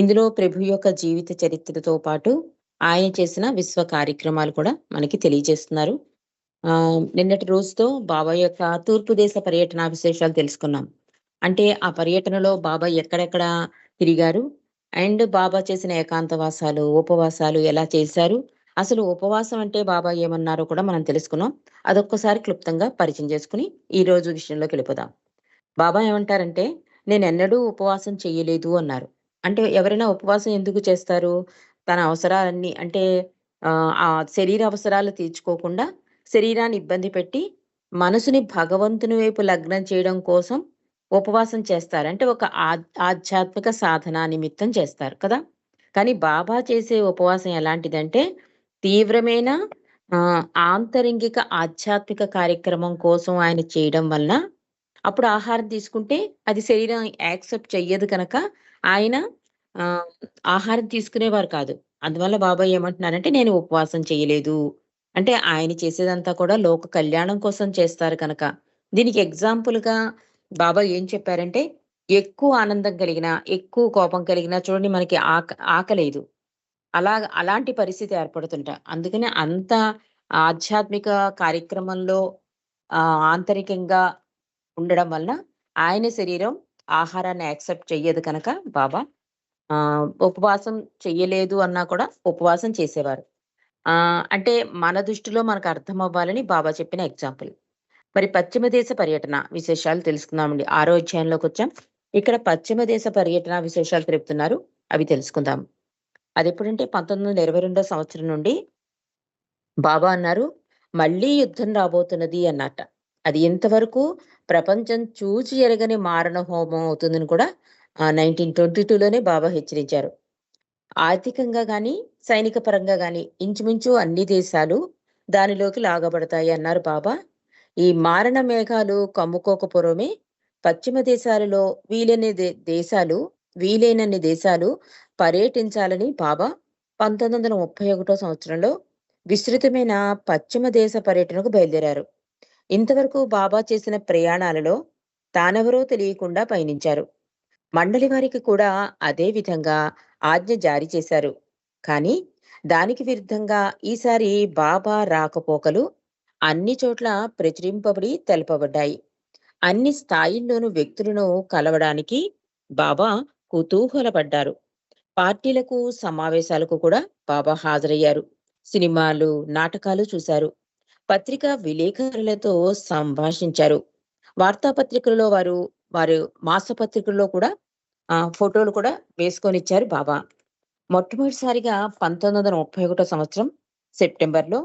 ఇందులో ప్రభు యొక్క జీవిత చరిత్రతో పాటు ఆయన చేసిన విశ్వ కార్యక్రమాలు కూడా మనకి తెలియజేస్తున్నారు. ఆ నిన్నటి రోజుతో బాబా యొక్క తూర్పు దేశ పర్యటన విశేషాలు తెలుసుకున్నాం. అంటే ఆ పర్యటనలో బాబా ఎక్కడెక్కడ తిరిగారు? అండ్ బాబా చేసిన ఏకాంతవాసాలు ఉపవాసాలు ఎలా చేశారు? అసలు ఉపవాసం అంటే బాబా ఏమన్నారో కూడా మనం తెలుసుకున్నాం. అదొక్కసారి క్లుప్తంగా పరిచయం చేసుకుని ఈ రోజు విషయంలోకి వెళ్ళిపోదాం. బాబా ఏమంటారంటే నేను ఎన్నడూ ఉపవాసం చేయలేదు అన్నారు. అంటే ఎవరైనా ఉపవాసం ఎందుకు చేస్తారు? తన అవసరాలన్నీ అంటే ఆ శరీర అవసరాలు తీర్చుకోకుండా శరీరాన్ని ఇబ్బంది పెట్టి మనసుని భగవంతుని వైపు లగ్నం చేయడం కోసం ఉపవాసం చేస్తారు. అంటే ఒక ఆధ్యాత్మిక సాధన నిమిత్తం చేస్తారు కదా? కానీ బాబా చేసే ఉపవాసం ఎలాంటిదంటే తీవ్రమైన ఆంతరింగిక ఆధ్యాత్మిక కార్యక్రమం కోసం ఆయన చేయడం వలన అప్పుడు ఆహారం తీసుకుంటే అది శరీరం యాక్సెప్ట్ చెయ్యదు కనుక ఆయన ఆహారం తీసుకునేవారు కాదు. అందువల్ల బాబా ఏమంటున్నారంటే నేను ఉపవాసం చేయలేదు అంటే ఆయన చేసేదంతా కూడా లోక కళ్యాణం కోసం చేస్తారు కనుక. దీనికి ఎగ్జాంపుల్గా బాబా ఏం చెప్పారంటే ఎక్కువ ఆనందం కలిగిన ఎక్కువ కోపం కలిగిన చూడండి మనకి ఆక ఆకలేదు. అలా అలాంటి పరిస్థితి ఏర్పడుతుంట. అందుకనే అంత ఆధ్యాత్మిక కార్యక్రమంలో ఆంతరికంగా ఉండడం వలన ఆయన శరీరం ఆహారాన్ని యాక్సెప్ట్ చెయ్యదు కనుక బాబా ఆ ఉపవాసం చెయ్యలేదు అన్నా కూడా ఉపవాసం చేసేవారు. ఆ అంటే మన దృష్టిలో మనకు అర్థం అవ్వాలని బాబా చెప్పిన ఎగ్జాంపుల్. మరి పశ్చిమ దేశ పర్యటన విశేషాలు తెలుసుకుందామండి. ఆరో అధ్యాయంలోకి వచ్చాం. ఇక్కడ పశ్చిమ దేశ పర్యటన విశేషాలు తెలుపుతున్నారు. అవి తెలుసుకుందాం. అది ఎప్పుడంటే పంతొమ్మిది వందల ఇరవై రెండో సంవత్సరం నుండి బాబా అన్నారు మళ్ళీ యుద్ధం రాబోతున్నది అన్నట అది ఎంతవరకు ప్రపంచం చూచి ఎరగని మారణ హోమం అవుతుందని కూడా నైన్టీన్ ట్వంటీ టూలోనే బాబా హెచ్చరించారు. ఆర్థికంగా కానీ సైనిక పరంగా కానీ ఇంచుమించు అన్ని దేశాలు దానిలోకి లాగబడతాయి అన్నారు బాబా. ఈ మారణ మేఘాలు కమ్ముకోకపోవడమే పశ్చిమ దేశాలలో వీలైన దే- దేశాలు వీలైనన్ని దేశాలు పర్యటించాలని బాబా పంతొమ్మిది వందల ముప్పై ఒకటో సంవత్సరంలో విస్తృతమైన పశ్చిమ దేశ పర్యటనకు బయలుదేరారు. ఇంతవరకు బాబా చేసిన ప్రయాణాలలో తానెవరో తెలియకుండా పయనించారు. మండలి వారికి కూడా అదే విధంగా ఆజ్ఞ జారీ చేశారు. కానీ దానికి విరుద్ధంగా ఈసారి బాబా రాకపోకలు అన్ని చోట్ల ప్రచురింపబడి తెలపబడ్డాయి. అన్ని స్థాయిల్లోనూ వ్యక్తులను కలవడానికి బాబా కుతూహలపడ్డారు. పార్టీలకు సమావేశాలకు కూడా బాబా హాజరయ్యారు. సినిమాలు నాటకాలు చూశారు. పత్రికా విలేకరులతో సంభాషించారు. వార్తాపత్రికలలో వారు వారు మాసపత్రికల్లో కూడా ఆ ఫోటోలు కూడా వేసుకొని ఇచ్చారు బాబా. మొట్టమొదటిసారిగా పంతొమ్మిది వందల ముప్పై ఒకటో సంవత్సరం సెప్టెంబర్లో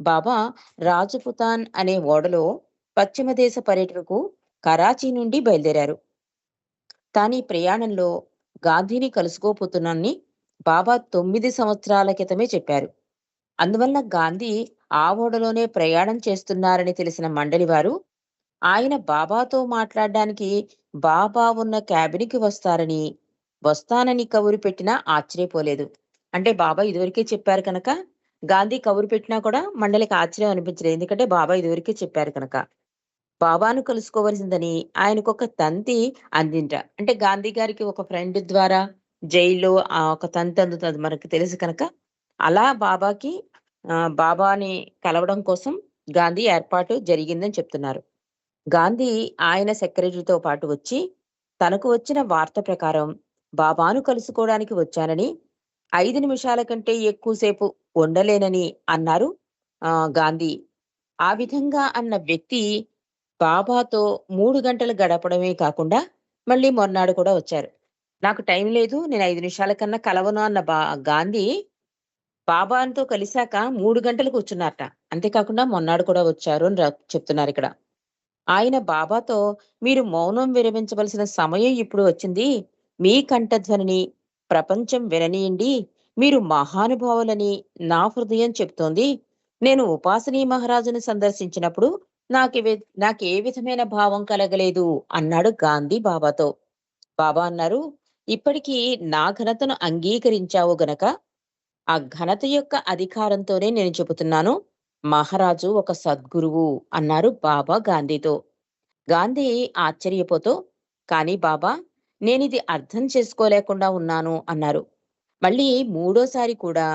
బాబా రాజపుతాన్ అనే ఓడలో పశ్చిమ దేశ పర్యటనకు కరాచీ నుండి బయలుదేరారు. తాను ఈ ప్రయాణంలో గాంధీని కలుసుకోపోతున్నానని బాబా తొమ్మిది సంవత్సరాల క్రితమే చెప్పారు. అందువల్ల గాంధీ ఆ ఓడలోనే ప్రయాణం చేస్తున్నారని తెలిసిన మండలి వారు ఆయన బాబాతో మాట్లాడడానికి బాబా ఉన్న క్యాబిన్కి వస్తారని వస్తానని కబురు పెట్టినా ఆశ్చర్యపోలేదు. అంటే బాబా ఇదివరకే చెప్పారు కనుక గాంధీ కబురు పెట్టినా కూడా మండలికి ఆశ్చర్యం అనిపించలేదు. ఎందుకంటే బాబా ఇదివరకే చెప్పారు కనుక. బాబాను కలుసుకోవలసిందని ఆయనకు ఒక తంతి అందింట అంటే గాంధీ గారికి ఒక ఫ్రెండ్ ద్వారా జైల్లో ఆ ఒక తంతి అందుతుంది మనకు తెలుసు కనుక. అలా బాబాకి బాబాని కలవడం కోసం గాంధీ ఏర్పాటు జరిగిందని చెప్తున్నారు. గాంధీ ఆయన సెక్రటరీతో పాటు వచ్చి తనకు వచ్చిన వార్త ప్రకారం బాబాను కలుసుకోవడానికి వచ్చానని ఐదు నిమిషాల కంటే ఎక్కువసేపు ఉండలేనని అన్నారు. ఆ గాంధీ. ఆ విధంగా అన్న వ్యక్తి బాబాతో మూడు గంటలు గడపడమే కాకుండా మళ్ళీ మొన్నాడు కూడా వచ్చారు. నాకు టైం లేదు నేను ఐదు నిమిషాల కన్నా కలవను అన్న బా గాంధీ బాబాతో కలిశాక మూడు గంటలు కూర్చున్నారట. అంతేకాకుండా మొన్నాడు కూడా వచ్చారు అని చెప్తున్నారు ఇక్కడ. ఆయన బాబాతో మీరు మౌనం విరమించవలసిన సమయం ఇప్పుడు వచ్చింది. మీ కంఠధ్వనిని ప్రపంచం విననీయండి. మీరు మహానుభావులని నా హృదయం చెప్తోంది నేను ఉపాసనీ మహారాజుని సందర్శించినప్పుడు నాకు నాకు ఏ విధమైన భావం కలగలేదు అన్నాడు గాంధీ బాబాతో. బాబా అన్నారు ఇప్పటికీ నా ఘనతను అంగీకరించావు గనక ఆ ఘనత యొక్క అధికారంతోనే నేను చెబుతున్నాను మహారాజు ఒక సద్గురువు అన్నారు బాబా గాంధీతో గాంధీ ఆశ్చర్యపోతూ కానీ బాబా నేనిది అర్థం చేసుకోలేకుండా ఉన్నాను అన్నారు. మళ్ళీ మూడోసారి కూడా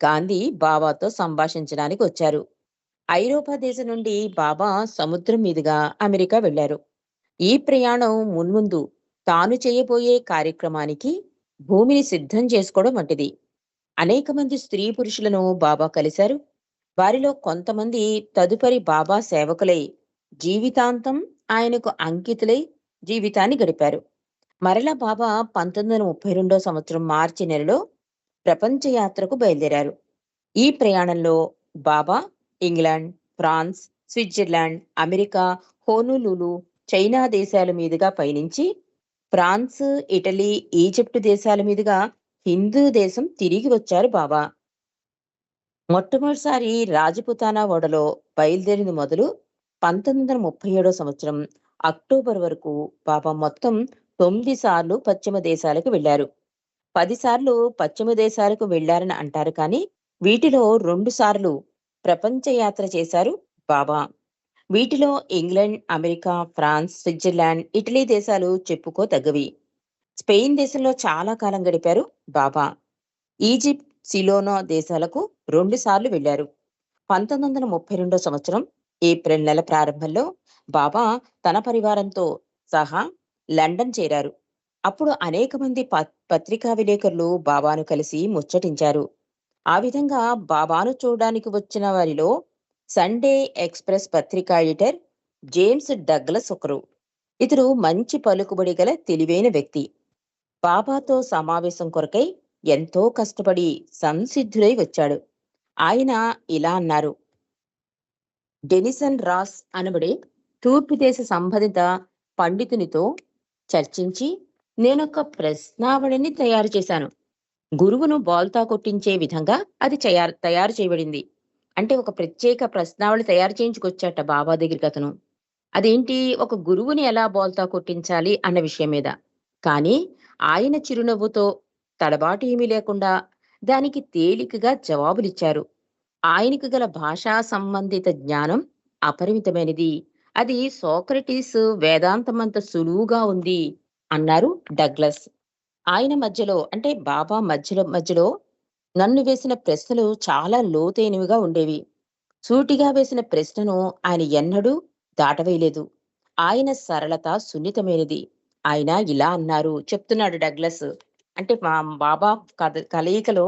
గాంధీ బాబాతో సంభాషించడానికి వచ్చారు. ఐరోపా దేశం నుండి బాబా సముద్రం మీదుగా అమెరికా వెళ్ళారు. ఈ ప్రయాణం మున్ముందు తాను చేయబోయే కార్యక్రమానికి భూమిని సిద్ధం చేసుకోవడం వంటిది. అనేక మంది స్త్రీ పురుషులను బాబా కలిశారు. వారిలో కొంతమంది తదుపరి బాబా సేవకులై జీవితాంతం ఆయనకు అంకితులై జీవితాన్ని గడిపారు. మరలా బాబా 1932 సంవత్సరం మార్చి నెలలో ప్రపంచ యాత్రకు బయలుదేరారు. ఈ ప్రయాణంలో Baba England, France, Switzerland, America, Honolulu China దేశాల మీదుగా పయనించి ఫ్రాన్స్, ఇటలీ, ఈజిప్ట్ దేశాల మీదుగా హిందూ దేశం తిరిగి వచ్చారు బాబా. మొట్టమొదటిసారి రాజపుతానా ఓడలో బయలుదేరింది మొదలు 1937 సంవత్సరం అక్టోబర్ వరకు బాబా మొత్తం తొమ్మిది సార్లు పశ్చిమ దేశాలకు వెళ్ళారు. పదిసార్లు పశ్చిమ దేశాలకు వెళ్ళారని అంటారు కానీ వీటిలో రెండు సార్లు ప్రపంచ యాత్ర చేశారు బాబా. వీటిలో England, America, France, Switzerland, Italy దేశాలు చెప్పుకోదగ్గవి. స్పెయిన్ దేశంలో చాలా కాలం గడిపారు బాబా. ఈజిప్ట్, సిలోనా దేశాలకు 2 సార్లు వెళ్ళారు. 1932 సంవత్సరం ఏప్రిల్ నెల ప్రారంభంలో బాబా తన పరివారంతో సహా లండన్ చేరారు. అప్పుడు అనేక మంది పత్రికా విలేకరులు బాబాను కలిసి ముచ్చటించారు. ఆ విధంగా బాబాను చూడడానికి వచ్చిన వారిలో సండే ఎక్స్‌ప్రెస్ పత్రికా ఎడిటర్ జేమ్స్ డగ్లస్ ఒకరు. ఇతడు మంచి పలుకుబడి గల తెలివైన వ్యక్తి. బాబాతో సమావేశం కొరకై ఎంతో కష్టపడి సంసిద్ధుడై వచ్చాడు. ఆయన ఇలా అన్నారు. డెనిసన్ రాస్ అనబడే తూర్పు దేశ సంబంధిత పండితునితో చర్చించి నేనొక ప్రశ్నావళిని తయారు చేశాను. గురువును బోల్తా కొట్టించే విధంగా అది తయారు చేయబడింది. అంటే ఒక ప్రత్యేక ప్రశ్నావళి తయారు చేయించుకొచ్చాట బాబా దగ్గరికి అతను. అదేంటి ఒక గురువుని ఎలా బోల్తా కొట్టించాలి అన్న విషయం మీద. కానీ ఆయన చిరునవ్వుతో తడబాటు ఏమీ లేకుండా దానికి తేలికగా జవాబులిచ్చారు. ఆయనకు గల భాషా సంబంధిత జ్ఞానం అపరిమితమైనది. అది సోక్రటీస్ వేదాంతమంత సులువుగా ఉంది అన్నారు డగ్లస్. ఆయన మధ్యలో అంటే బాబా మధ్యలో మధ్యలో నన్ను వేసిన ప్రశ్నలు చాలా లోతైనవిగా ఉండేవి. సూటిగా వేసిన ప్రశ్నను ఆయన ఎన్నడూ దాటవేయలేదు. ఆయన సరళత సున్నితమైనది. ఆయన ఇలా అన్నారు చెప్తున్నాడు డగ్లస్. అంటే మా బాబా కథ కలయికలో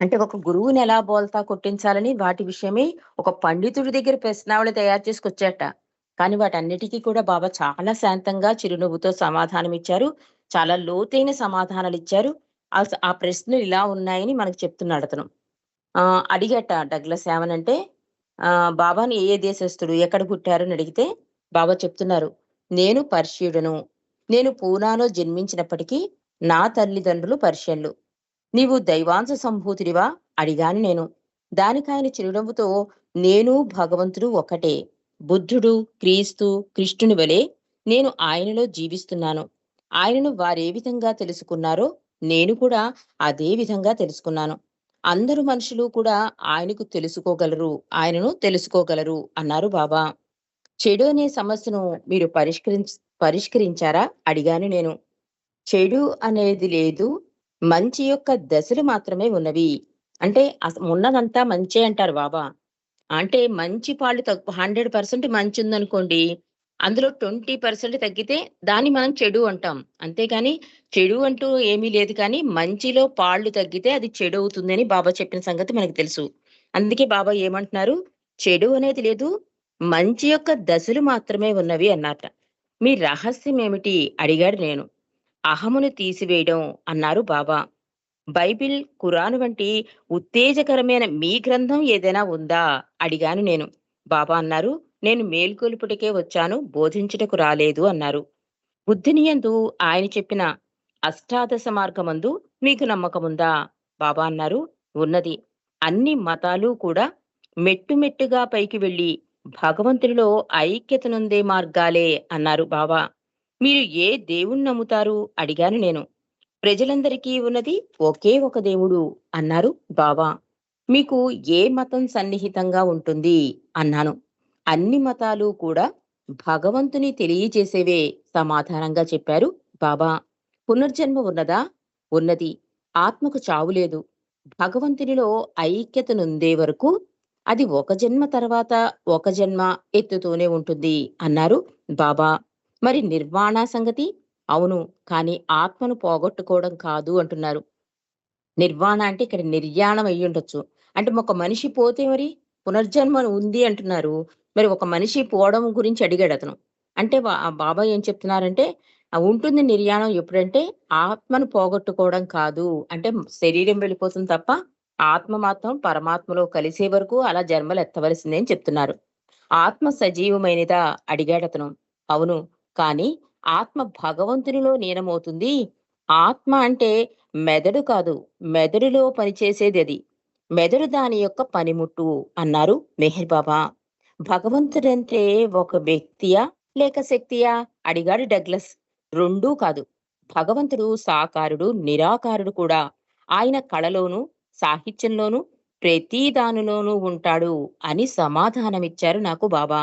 అంటే ఒక గురువుని ఎలా బోల్తా కొట్టించాలని వాటి విషయమే ఒక పండితుడి దగ్గర ప్రశ్నావళి తయారు చేసుకొచ్చాట. కానీ వాటన్నిటికీ కూడా బాబా చాలా శాంతంగా చిరునవ్వుతో సమాధానం ఇచ్చారు చాలా లోతైన సమాధానాలిచ్చారు. ఆ ఆ ప్రశ్నలు ఇలా ఉన్నాయని మనకు చెప్తున్నాడు అతను ఆ అడిగట డగ్లస్ ఏమనంటే ఆ బాబాని ఏ దేశస్తుడు ఎక్కడ పుట్టారని అని అడిగితే బాబా చెప్తున్నారు. నేను పర్షియుడను. నేను పూనాలో జన్మించినప్పటికీ నా తల్లిదండ్రులు పర్షియన్లు. నీవు దైవాంశ సంభూతుడివా? అడిగాను నేను. దానికాయన చిరునవ్వుతో నేను భగవంతుడు ఒకటే. బుద్ధుడు, క్రీస్తు, కృష్ణుని వలె నేను ఆయనలో జీవిస్తున్నాను. ఆయనను వారే విధంగా తెలుసుకున్నారో నేను కూడా అదే విధంగా తెలుసుకున్నాను. అందరు మనుషులు కూడా ఆయనకు తెలుసుకోగలరు. ఆయనను తెలుసుకోగలరు అన్నారు బాబా. చెడు అనే సమస్యను మీరు పరిష్కరించ పరిష్కరించారా? అడిగాను నేను. చెడు అనేది లేదు. మంచి యొక్క దశలు మాత్రమే ఉన్నవి. అంటే ఉన్నదంతా మంచి అంటారు బాబా. అంటే మంచి పాళ్ళు తగ్గు హండ్రెడ్ పర్సెంట్ మంచి ఉందనుకోండి. అందులో 20% తగ్గితే దాన్ని మనం చెడు అంటాం. అంతేగాని చెడు అంటూ ఏమీ లేదు కానీ మంచిలో పాళ్ళు తగ్గితే అది చెడు అవుతుందని బాబా చెప్పిన సంగతి మనకు తెలుసు. అందుకే బాబా ఏమంటున్నారు? చెడు అనేది లేదు. మంచి యొక్క దశలు మాత్రమే ఉన్నవి అన్నట మీ రహస్యం ఏమిటి? అడిగాడు నేను. అహమును తీసివేయడం అన్నారు బాబా. బైబిల్, ఖురాన్ వంటి ఉత్తేజకరమైన మీ గ్రంథం ఏదైనా ఉందా? అడిగాను నేను. బాబా అన్నారు. నేను మేల్కొలుపుటకే వచ్చాను. బోధించుటకు రాలేదు అన్నారు. బుద్ధినియందు ఆయన చెప్పిన అష్టాదశ మార్గమందు మీకు నమ్మకముందా? బాబా అన్నారు. ఉన్నది. అన్ని మతాలు కూడా మెట్టు మెట్టుగా పైకి వెళ్ళి భగవంతునిలో ఐక్యతనుందే మార్గాలే అన్నారు బాబా. మీరు ఏ దేవుణ్ణి నమ్ముతారు? అడిగాను నేను. ప్రజలందరికీ ఉన్నది ఒకే ఒక దేవుడు అన్నారు బాబా. మీకు ఏ మతం సన్నిహితంగా ఉంటుంది? అన్నాను. అన్ని మతాలు కూడా భగవంతుని తెలియజేసేవే సమాధానంగా చెప్పారు బాబా పునర్జన్మ ఉన్నదా ఉన్నది ఆత్మకు చావు లేదు భగవంతునిలో ఐక్యతనుందే వరకు అది ఒక జన్మ తర్వాత ఒక జన్మ ఎత్తుతూనే ఉంటుంది అన్నారు బాబా. మరి నిర్వాణ సంగతి? అవును కానీ ఆత్మను పోగొట్టుకోవడం కాదు అంటున్నారు. నిర్వాణ అంటే ఇక్కడ నిర్యాణం అయ్యి ఉండొచ్చు. అంటే ఒక మనిషి పోతే మరి పునర్జన్మ ఉంది అంటున్నారు. మరి ఒక మనిషి పోవడం గురించి అడిగాడు అతను. అంటే ఆ బాబా ఏం చెప్తున్నారంటే ఉంటుంది నిర్యాణం ఎప్పుడంటే ఆత్మను పోగొట్టుకోవడం కాదు. అంటే శరీరం వెళ్ళిపోతుంది తప్ప ఆత్మ మాత్రం పరమాత్మలో కలిసే వరకు అలా జన్మలు ఎత్తవలసిందే అని చెప్తున్నారు. ఆత్మ సజీవమైనదా? అడిగాడు అతను. అవును కానీ ఆత్మ భగవంతునిలో లీనమవుతుంది. ఆత్మ అంటే మెదడు కాదు మెదడులో పనిచేసేది అది. మెదడు దాని యొక్క పనిముట్టు అన్నారు మెహర్ బాబా. భగవంతుడంటే ఒక వ్యక్తియా లేక శక్తియా? అడిగాడు డగ్లస్. రెండూ కాదు. భగవంతుడు సాకారుడు నిరాకారుడు కూడా. ఆయన కళలోను సాహిత్యంలోను ప్రతి దానిలోనూ ఉంటాడు అని సమాధానమిచ్చారు నాకు బాబా.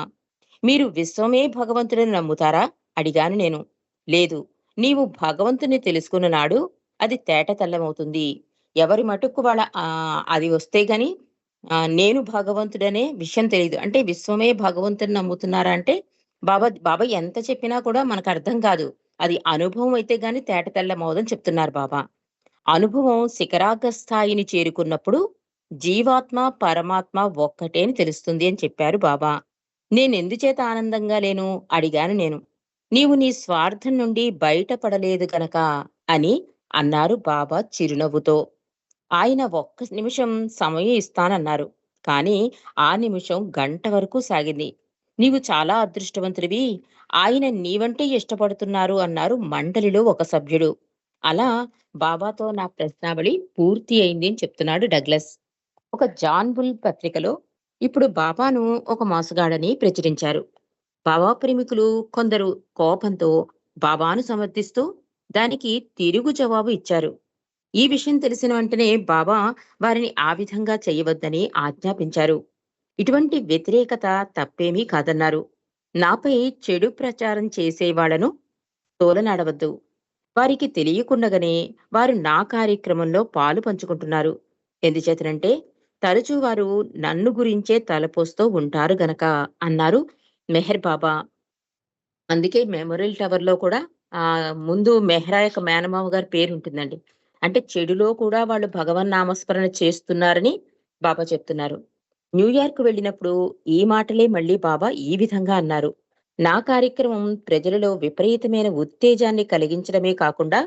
మీరు విశ్వమే భగవంతుడిని నమ్ముతారా? అడిగాను నేను. లేదు నీవు భగవంతుని తెలుసుకున్న నాడు అది తేట తెల్లమవుతుంది. ఎవరి మటుకు వాళ్ళ ఆ అది వస్తే గాని నేను భగవంతుడనే విషయం తెలియదు అంటే విశ్వమే భగవంతుని నమ్ముతున్నారా అంటే బాబా బాబా ఎంత చెప్పినా కూడా మనకు అర్థం కాదు. అది అనుభవం అయితే గాని తేట తెల్లమవుదని చెప్తున్నారు బాబా. అనుభవం శిఖరాగ్ర స్థాయిని చేరుకున్నప్పుడు జీవాత్మ పరమాత్మ ఒక్కటే అని తెలుస్తుంది అని చెప్పారు బాబా. నేనెందుచేత ఆనందంగా లేను? అడిగాను నేను. నీవు నీ స్వార్థం నుండి బయటపడలేదు గనక అని అన్నారు బాబా చిరునవ్వుతో. ఆయన ఒక్క నిమిషం సమయం ఇస్తానన్నారు. కానీ ఆ నిమిషం గంట వరకు సాగింది. నీవు చాలా అదృష్టవంతుడివి. ఆయన నీవంటే ఇష్టపడుతున్నారు అన్నారు మండలిలో ఒక సభ్యుడు. అలా బాబాతో నా ప్రశ్నావళి పూర్తి అయింది అని చెప్తున్నాడు డగ్లస్. ఒక జాన్ బుల్ పత్రికలో ఇప్పుడు బాబాను ఒక మోసగాడని ప్రచురించారు. బాబా ప్రేమికులు కొందరు కోపంతో బాబాను సమర్థిస్తూ దానికి తిరుగు జవాబు ఇచ్చారు. ఈ విషయం తెలిసిన వెంటనే బాబా వారిని ఆ విధంగా చేయవద్దని ఆజ్ఞాపించారు. ఇటువంటి వ్యతిరేకత తప్పేమీ కాదన్నారు. నాపై చెడు ప్రచారం చేసేవాళ్ళను తోలనాడవద్దు. వారికి తెలియకుండగానే వారు నా కార్యక్రమంలో పాలు పంచుకుంటున్నారు. ఎందుచేతనంటే తరచూ వారు నన్ను గురించే తలపోస్తూ ఉంటారు గనక అన్నారు మెహర్ బాబా. అందుకే మెమోరియల్ టవర్లో కూడా ఆ ముందు మెహ్రా యొక్క మేనమామ గారి పేరు ఉంటుందండి. అంటే చెడులో కూడా వాళ్ళు భగవన్ నామస్మరణ చేస్తున్నారని బాబా చెప్తున్నారు. న్యూయార్క్ వెళ్ళినప్పుడు ఈ మాటలే మళ్ళీ బాబా ఈ విధంగా అన్నారు. నా కార్యక్రమం ప్రజలలో విపరీతమైన ఉత్తేజాన్ని కలిగించడమే కాకుండా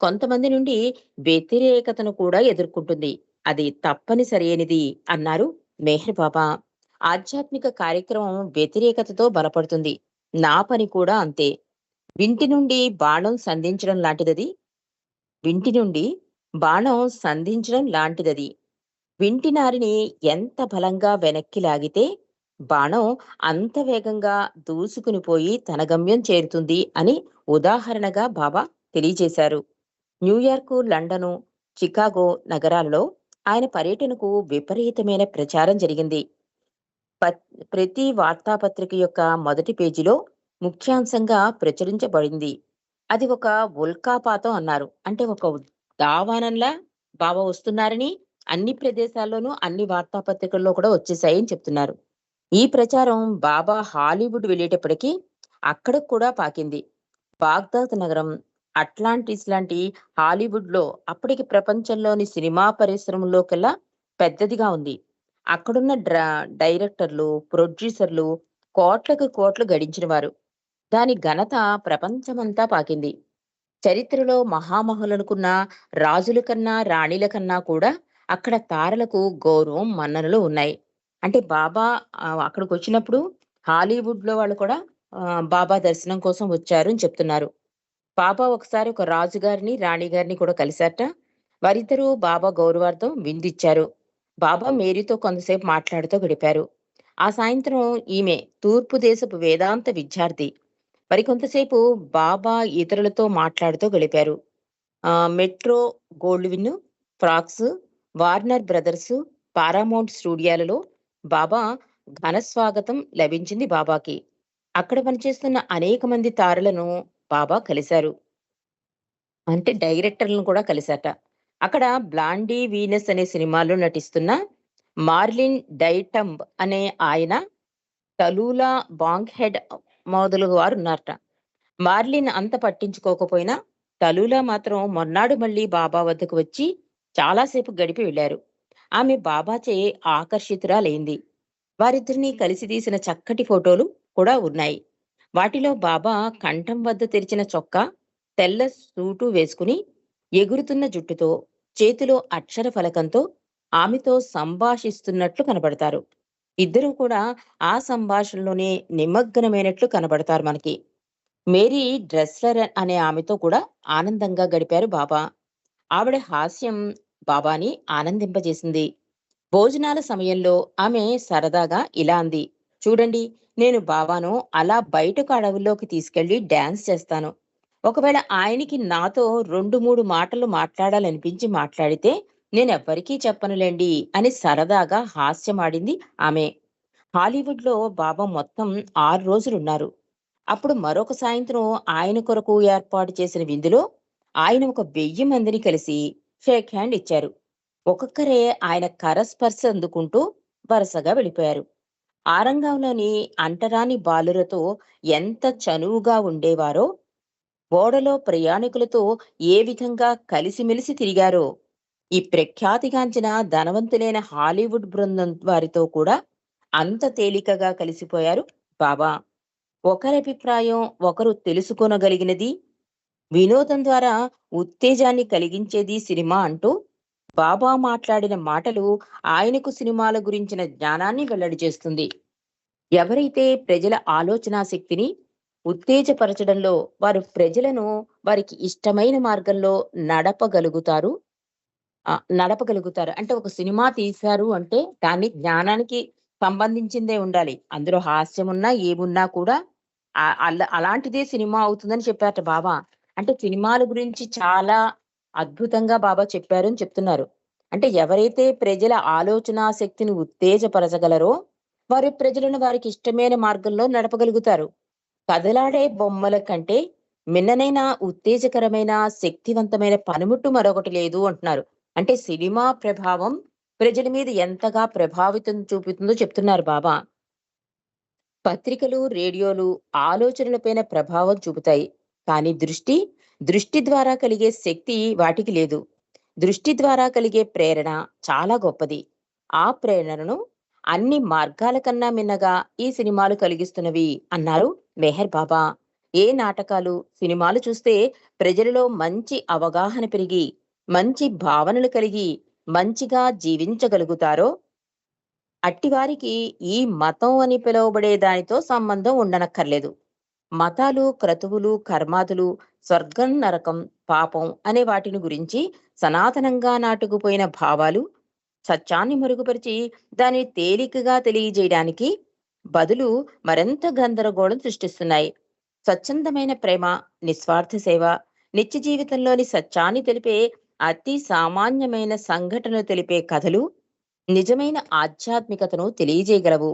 కొంతమంది నుండి వ్యతిరేకతను కూడా ఎదుర్కొంటుంది. అది తప్పనిసరైనది అన్నారు మెహర్ బాబా. ఆధ్యాత్మిక కార్యక్రమం వ్యతిరేకతతో బలపడుతుంది. నా పని కూడా అంతే. వింటి నుండి బాణం సంధించడం లాంటిదది. వింటి నుండి బాణం సంధించడం లాంటిదది. వింటి నారిని ఎంత బలంగా వెనక్కి లాగితే బాణం అంత వేగంగా దూసుకుని పోయి తన గమ్యం చేరుతుంది అని ఉదాహరణగా బాబా తెలియజేశారు. న్యూయార్కు లండను చికాగో నగరాలలో ఆయన పర్యటనకు విపరీతమైన ప్రచారం జరిగింది. ప్రతి వార్తాపత్రిక యొక్క మొదటి పేజీలో ముఖ్యాంశంగా ప్రచురించబడింది. అది ఒక ఉల్కాపాతం అన్నారు. అంటే ఒక దావానంలా బాబా వస్తున్నారని అన్ని ప్రదేశాల్లోనూ అన్ని వార్తాపత్రికల్లో కూడా వచ్చేసాయని చెప్తున్నారు. ఈ ప్రచారం బాబా హాలీవుడ్ వెళ్ళేటప్పటికీ అక్కడ కూడా పాకింది. బాగ్దాద్ నగరం అట్లాంటిస్ లాంటి హాలీవుడ్లో అప్పటికి ప్రపంచంలోని సినిమా పరిశ్రమలోకెల్లా పెద్దదిగా ఉంది. అక్కడున్న డ్రా డైరెక్టర్లు ప్రొడ్యూసర్లు కోట్లకు కోట్లు గడించిన వారు దాని ఘనత ప్రపంచమంతా పాకింది. చరిత్రలో మహామహులనుకున్న రాజుల కన్నా రాణిల కన్నా కూడా అక్కడ తారలకు గౌరవం మన్ననలు ఉన్నాయి. అంటే బాబా అక్కడికి వచ్చినప్పుడు హాలీవుడ్లో వాళ్ళు కూడా బాబా దర్శనం కోసం వచ్చారు అని చెప్తున్నారు. బాబా ఒకసారి ఒక రాజు గారిని రాణి గారిని కూడా కలిశారట. వారిద్దరూ బాబా గౌరవార్థం విందిచ్చారు. బాబా మేరీతో కొంతసేపు మాట్లాడుతూ గడిపారు. ఆ సాయంత్రం ఈమె తూర్పు దేశపు వేదాంత విద్యార్థి. మరి కొంతసేపు బాబా ఇతరులతో మాట్లాడుతూ గడిపారు. ఆ Metro Goldwyn Fox Warner Brothers Paramount స్టూడియోలలో Baba ఘన స్వాగతం లభించింది బాబాకి. అక్కడ పనిచేస్తున్న అనేక మంది తారలను బాబా కలిశారు. అంటే డైరెక్టర్‌లను కూడా కలిశాట అక్కడ 'బ్లాండీ వీనస్' అనే సినిమాలో నటిస్తున్న మార్లిన్ డైటంబ్ అనే ఆయన, టలూలా మొదలు వారు ఉన్నారట. మార్లిన్ అంత పట్టించుకోకపోయినా, తలూలా మాత్రం మొన్నాడు మళ్ళీ బాబా వద్దకు వచ్చి చాలాసేపు గడిపి వెళ్ళారు. ఆమె బాబాచే ఆకర్షితురాలైంది. వారిద్దరిని కలిసి తీసిన చక్కటి ఫోటోలు కూడా ఉన్నాయి. వాటిలో బాబా కంఠం వద్ద తెరిచిన చొక్కా, తెల్ల సూటు వేసుకుని, ఎగురుతున్న జుట్టుతో, చేతిలో అక్షర ఫలకంతో ఆమెతో సంభాషిస్తున్నట్లు కనబడతారు. ఇద్దరూ కూడా ఆ సంభాషణలోనే నిమగ్నమైనట్లు కనబడతారు మనకి. మేరీ డ్రెస్లర్ అనే ఆమెతో కూడా ఆనందంగా గడిపారు బాబా. ఆవిడ హాస్యం బాబాని ఆనందింపజేసింది. భోజనాల సమయంలో ఆమె సరదాగా ఇలా అంది. చూడండి నేను బాబాను అలా బయటకు అడవుల్లోకి తీసుకెళ్ళి డ్యాన్స్ చేస్తాను. ఒకవేళ ఆయనకి నాతో 2, 3 మాటలు మాట్లాడాలనిపించి మాట్లాడితే నేనెవ్వరికీ చెప్పనులేండి అని సరదాగా హాస్యమాడింది ఆమె. హాలీవుడ్‌లో బాబా మొత్తం ఆరు రోజులున్నారు. అప్పుడు మరొక సాయంత్రం ఆయన కొరకు ఏర్పాటు చేసిన విందులో ఆయన ఒక వెయ్యి మందిని కలిసి షేక్ హ్యాండ్ ఇచ్చారు. ఒక్కొక్కరే ఆయన కరస్పర్శ అందుకుంటూ వరుసగా వెళ్ళిపోయారు. ఆరంగంలోని అంటరాని బాలురతో ఎంత చనువుగా ఉండేవారో, ఓడలో ప్రయాణికులతో ఏ విధంగా కలిసిమెలిసి తిరిగారో, ఈ ప్రఖ్యాతిగాంచిన ధనవంతులైన హాలీవుడ్ బృందం వారితో కూడా అంత తేలికగా కలిసిపోయారు బాబా. ఒకరభిప్రాయం ఒకరు తెలుసుకోనగలిగినది వినోదం ద్వారా ఉత్తేజాన్ని కలిగించేది సినిమా అంటూ బాబా మాట్లాడిన మాటలు ఆయనకు సినిమాల గురించిన జ్ఞానాన్ని వెల్లడి చేస్తుంది. ఎవరైతే ప్రజల ఆలోచనా శక్తిని ఉత్తేజపరచడంలో వారు ప్రజలను వారికి ఇష్టమైన మార్గంలో నడపగలుగుతారు నడపగలుగుతారు. అంటే ఒక సినిమా తీశారు అంటే దాన్ని జ్ఞానానికి సంబంధించిందే ఉండాలి. అందులో హాస్యమున్నా, ఏమున్నా కూడా అలాంటిదే సినిమా అవుతుందని చెప్పారట బాబా. అంటే సినిమాల గురించి చాలా అద్భుతంగా బాబా చెప్పారు అని చెప్తున్నారు. అంటే ఎవరైతే ప్రజల ఆలోచనా శక్తిని ఉత్తేజపరచగలరో, వారు ప్రజలను వారికి ఇష్టమైన మార్గంలో నడపగలుగుతారు. కదలాడే బొమ్మల కంటే మిన్ననైన, ఉత్తేజకరమైన, శక్తివంతమైన పనిముట్టు మరొకటి లేదు అంటున్నారు. అంటే సినిమా ప్రభావం ప్రజల మీద ఎంతగా ప్రభావితం చూపుతుందో చెప్తున్నారు బాబా. పత్రికలు, రేడియోలు ఆలోచనలపైన ప్రభావం చూపుతాయి. కానీ దృష్టి, దృష్టి ద్వారా కలిగే శక్తి వాటికి లేదు. దృష్టి ద్వారా కలిగే ప్రేరణ చాలా గొప్పది. ఆ ప్రేరణను అన్ని మార్గాల కన్నా మిన్నగా ఈ సినిమాలు కలిగిస్తున్నవి అన్నారు మెహర్ బాబా. ఏ నాటకాలు, సినిమాలు చూస్తే ప్రజలలో మంచి అవగాహన పెరిగి, మంచి భావనలు కలిగి, మంచిగా జీవించగలుగుతారో అట్టివారికి ఈ మతం అని పిలువబడే దానితో సంబంధం ఉండనక్కర్లేదు. మతాలు, క్రతువులు, కర్మాదులు, స్వర్గం, నరకం, పాపం అనే వాటిని గురించి సనాతనంగా నాటుకుపోయిన భావాలు, సత్యాన్ని మరుగుపరిచి దాన్ని తేలికగా తెలియజేయడానికి బదులు మరింత గందరగోళం సృష్టిస్తున్నాయి. స్వచ్ఛందమైన ప్రేమ, నిస్వార్థ సేవ, నిత్య జీవితంలోని సత్యాన్ని తెలిపే అతి సామాన్యమైన సంఘటనలు తెలిపే కథలు నిజమైన ఆధ్యాత్మికతను తెలియజేయగలవు.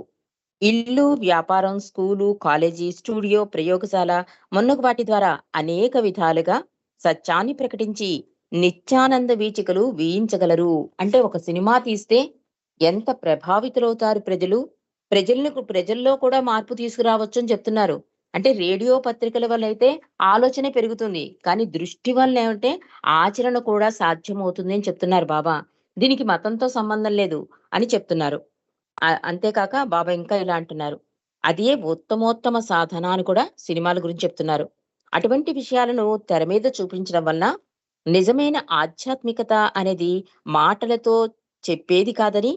ఇల్లు, వ్యాపారం, స్కూలు, కాలేజీ, స్టూడియో, ప్రయోగశాల మొన్నకు వాటి ద్వారా అనేక విధాలుగా సత్యాన్ని ప్రకటించి నిత్యానంద వీచికలు వీయించగలరు. అంటే ఒక సినిమా తీస్తే ఎంత ప్రభావితులవుతారు ప్రజలు. ప్రజలను ప్రజల్లో కూడా మార్పు తీసుకురావచ్చని చెప్తున్నారు. అంటే రేడియో, పత్రికల వల్ల అయితే ఆలోచనే పెరుగుతుంది. కానీ దృష్టి వల్ల ఏమంటే ఆచరణ కూడా సాధ్యమవుతుంది అని చెప్తున్నారు బాబా. దీనికి మతంతో సంబంధం లేదు అని చెప్తున్నారు. అంతేకాక బాబా ఇంకా ఇలా అంటున్నారు. అదే ఉత్తమోత్తమ సాధన అని కూడా సినిమాల గురించి చెప్తున్నారు. అటువంటి విషయాలను తెర మీద చూపించడం వల్ల నిజమైన ఆధ్యాత్మికత అనేది మాటలతో చెప్పేది కాదని,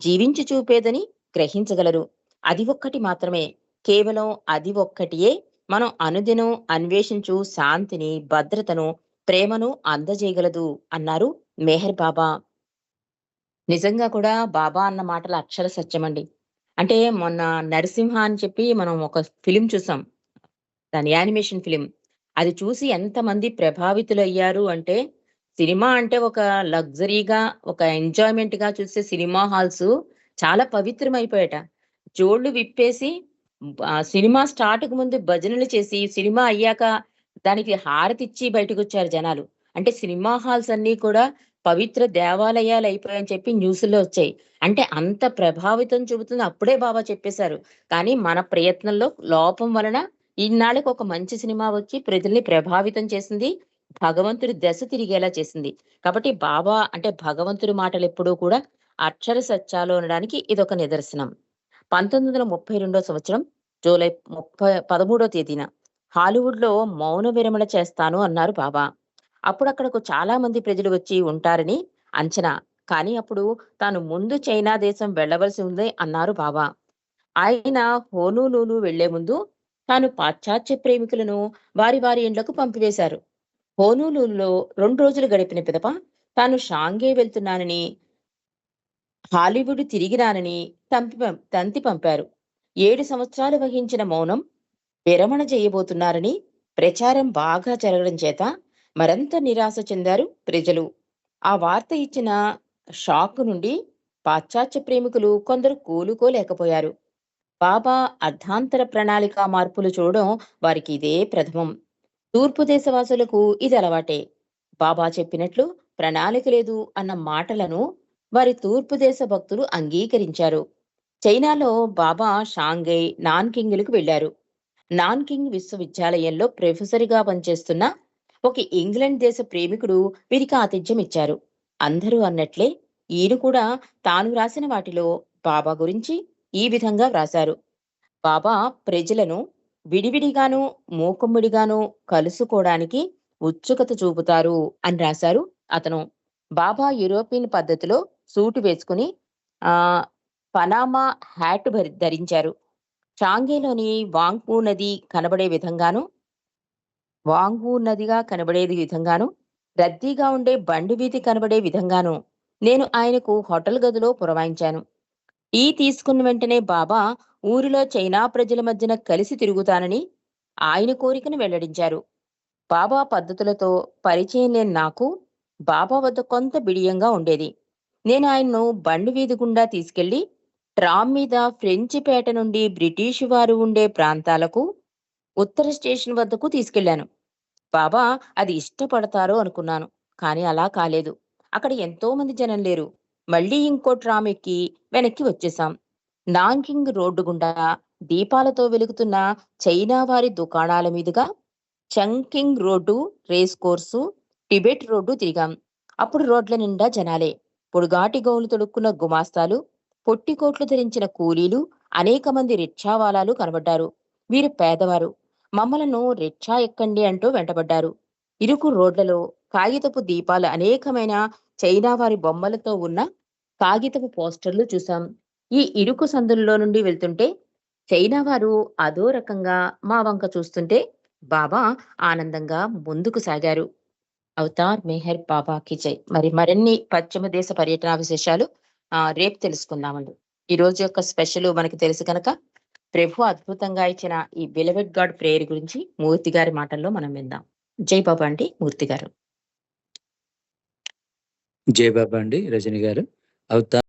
జీవించి చూపేదని గ్రహించగలరు. అది ఒక్కటి మాత్రమే. కేవలం అది ఒక్కటియే మనం అనుదినం అన్వేషించు శాంతిని, భద్రతను, ప్రేమను అందజేయగలదు అన్నారు మెహర్ బాబా. నిజంగా కూడా బాబా అన్న మాటలు అక్షర సత్యమండి. అంటే మొన్న 'నరసింహ' అని చెప్పి మనం ఒక ఫిలిం చూసాం. దాని యానిమేషన్ ఫిలిం అది చూసి ఎంతమంది ప్రభావితులయ్యారు అంటే, సినిమా అంటే ఒక లగ్జరీగా, ఒక ఎంజాయ్మెంట్గా చూసే సినిమా హాల్స్ చాలా పవిత్రమైపోయాట. జోళ్ళు విప్పేసి సినిమా స్టార్ట్‌కు ముందు భజనలు చేసి, సినిమా అయ్యాక దానికి హారతిచ్చి బయటకొచ్చారు జనాలు. అంటే సినిమా హాల్స్ అన్ని కూడా పవిత్ర దేవాలయాలు అయిపోయాయని చెప్పి న్యూస్లో వచ్చాయి. అంటే అంత ప్రభావితం చూపుతుంది అప్పుడే బాబా చెప్పేశారు. కానీ మన ప్రయత్నంలో లోపం వలన ఇన్నాళ్ళకి ఒక మంచి సినిమా వచ్చి ప్రజల్ని ప్రభావితం చేసింది. భగవంతుడి దశ తిరిగేలా చేసింది. కాబట్టి బాబా అంటే భగవంతుడి మాటలు ఎప్పుడూ కూడా అక్షర సత్యాలు అనడానికి ఇదొక నిదర్శనం. 1932 సంవత్సరం జూలై ముప్పై 13 తేదీన హాలీవుడ్లో మౌన విరమణ చేస్తాను అన్నారు బాబా. అప్పుడక్కడకు చాలా మంది ప్రజలు వచ్చి ఉంటారని అంచనా. కానీ అప్పుడు తాను ముందు చైనా దేశం వెళ్ళవలసి ఉంది అన్నారు బాబా. ఆయన హోనూలూలు వెళ్ళే ముందు తాను పాశ్చాత్య ప్రేమికులను వారి వారి ఇండ్లకు పంపివేశారు. హోనోలులులో 2 రోజులు గడిపిన పిదప తాను షాంగే వెళ్తున్నానని హాలీవుడ్ తిరిగి రానని తంపి పం తంతి పంపారు. ఏడు సంవత్సరాలు వహించిన మౌనం విరమణ చేయబోతున్నారని ప్రచారం బాగా జరగడం చేత మరంత నిరాశ చెందారు ప్రజలు. ఆ వార్త ఇచ్చిన షాక్ నుండి పాశ్చాత్య ప్రేమికులు కొందరు కోలుకోలేకపోయారు. బాబా అర్ధాంతర ప్రణాళిక మార్పులు చూడడం వారికి ఇదే ప్రథమం. తూర్పు దేశవాసులకు ఇది అలవాటే. బాబా చెప్పినట్లు ప్రణాళిక లేదు అన్న మాటలను వారి తూర్పు దేశ భక్తులు అంగీకరించారు. చైనాలో బాబా షాంఘై, నాన్కింగ్‌లకు వెళ్ళారు. నాన్కింగ్ విశ్వవిద్యాలయంలో ప్రొఫెసర్‌గా పనిచేస్తున్న ఒక ఇంగ్లాండ్ దేశ ప్రేమికుడు వీరికి ఆతిథ్యం ఇచ్చారు. అందరూ అన్నట్లే ఈయన కూడా తాను రాసిన వాటిలో బాబా గురించి ఈ విధంగా వ్రాశారు. బాబా ప్రజలను విడివిడిగాను, మూకుమ్మడిగాను కలుసుకోవడానికి ఉత్సుకత చూపుతారు అని రాశారు అతను. బాబా యూరోపియన్ పద్ధతిలో సూటు వేసుకుని ఆ పనామా హ్యాట్ ధరించారు. షాంగేలోని వాంగ్పూ నది కనబడే విధంగాను వాంగు నదిగా కనబడే విధంగాను, రద్దీగా ఉండే బండి వీధి కనబడే విధంగాను నేను ఆయనకు హోటల్ గదిలో పురమాయించాను. ఈ తీసుకున్న వెంటనే బాబా ఊరిలో చైనా ప్రజల మధ్యన కలిసి తిరుగుతానని ఆయన కోరికను వెల్లడించారు. బాబా పద్ధతులతో పరిచయం లేని నాకు బాబా వద్ద కొంత బిడియంగా ఉండేది. నేను ఆయన్ను బండి వీధి గుండా తీసుకెళ్ళి ట్రామ్ మీద ఫ్రెంచి పేట నుండి బ్రిటిష్ వారు ఉండే ప్రాంతాలకు ఉత్తర స్టేషన్ వద్దకు తీసుకెళ్ళాను. బాబా అది ఇష్టపడతారో అనుకున్నాను. కానీ అలా కాలేదు. అక్కడ ఎంతో మంది జనం లేరు. మళ్ళీ ఇంకో ట్రామ్ ఎక్కి వెనక్కి వచ్చేసాం నాన్కింగ్ రోడ్డు గుండా దీపాలతో వెలుగుతున్న చైనా వారి దుకాణాల మీదుగా Chungking road, race course, Tibet road తిరిగాం. అప్పుడు రోడ్ల నిండా జనాలే. పొడుగాటి గౌలు తొడుక్కున్న గుమాస్తాలు, పొట్టి కోట్లు ధరించిన కూలీలు, అనేక మంది రిక్షావాలాలు కనబడ్డారు. వీరు పేదవారు. మమ్మలను రెచ్చా ఎక్కండి అంటూ వెంటబడ్డారు. ఇరుకు రోడ్లలో కాగితపు దీపాలు అనేకమైన చైనా వారి బొమ్మలతో ఉన్న కాగితపు పోస్టర్లు చూశాం. ఈ ఇరుకు సందుల్లో నుండి వెళ్తుంటే చైనా వారు అదో రకంగా మా వంక చూస్తుంటే బాబా ఆనందంగా ముందుకు సాగారు. అవతార్ మెహర్ బాబాకి జై. మరి మరిన్ని పశ్చిమ దేశ పర్యటన విశేషాలు ఆ రేపు తెలుసుకుందామండి. ఈ రోజు యొక్క స్పెషల్ మనకి తెలుసు కనుక ప్రభు అద్భుతంగా ఇచ్చిన ఈ బిలవెడ్ గాడ్ ప్రేయర్ గురించి మూర్తి గారి మాటల్లో మనం విందాం. జై బాబా అండి మూర్తి గారు. జై బాబా అండి రజని గారు. అవుతా